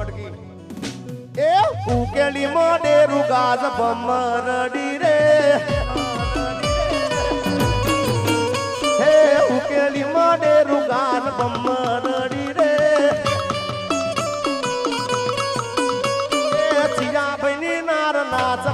મટકી. એ ઉકેલી મોડે રૂગાજ ભમરડી રે. હે ઉકેલી મોડે રૂગાજ ભમરડી રે. એ થિયા બની નાર નાચ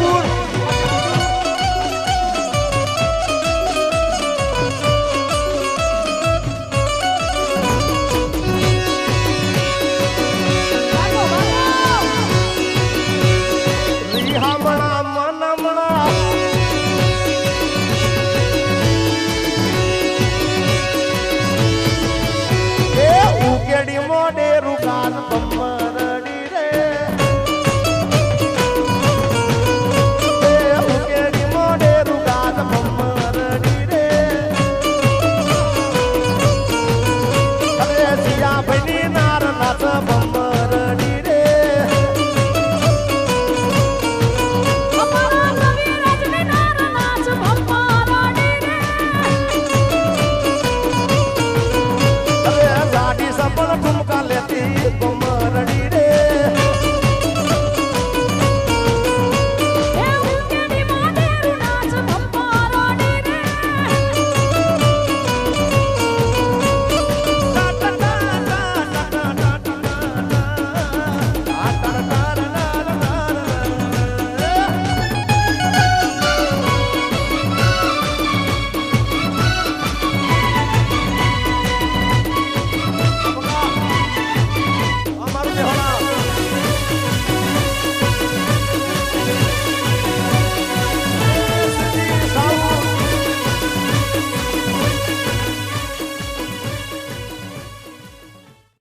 जयपुर